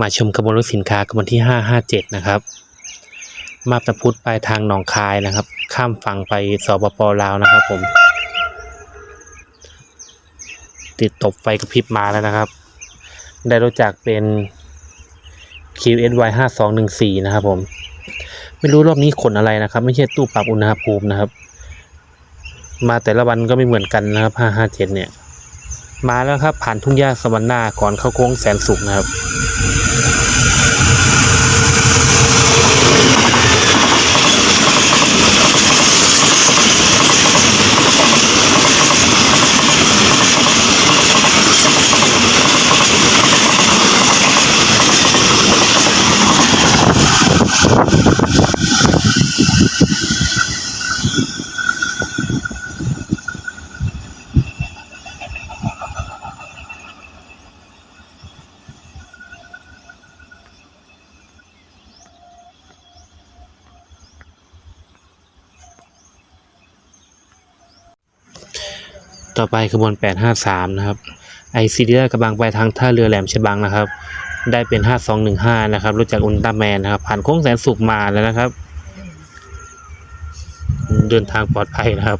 มาชมขบวนรถสินค้าขบวนที่ 557 นะครับ มาบตาพุธปลายทางหนองคายนะครับ ข้ามฝั่งไปสปปลาวนะครับผม ติดตบไฟกระพริบมาแล้วนะครับ ได้รู้จักเป็น QSY 5214 นะครับผม ไม่รู้รอบนี้ขนอะไรนะครับ ไม่ใช่ตู้ปรับอุณหภูมินะครับ มาแต่ละวันก็ไม่เหมือนกันนะครับ 557 เนี่ย มาแล้วครับ ผ่านทุ่งหญ้าสวรรค์หน้าก่อนเข้าโค้งแสนสุขนะครับ ต่อไปขบวน 853 นะครับไอซีเดียกำลังไปทางท่าเรือแหลมฉบังนะครับ ได้เป็น 5215 นะครับรู้จักอุลตร้าแมนนะครับ ผ่านโค้งแสนสุขมาแล้วนะครับ เดินทางปลอดภัยนะครับ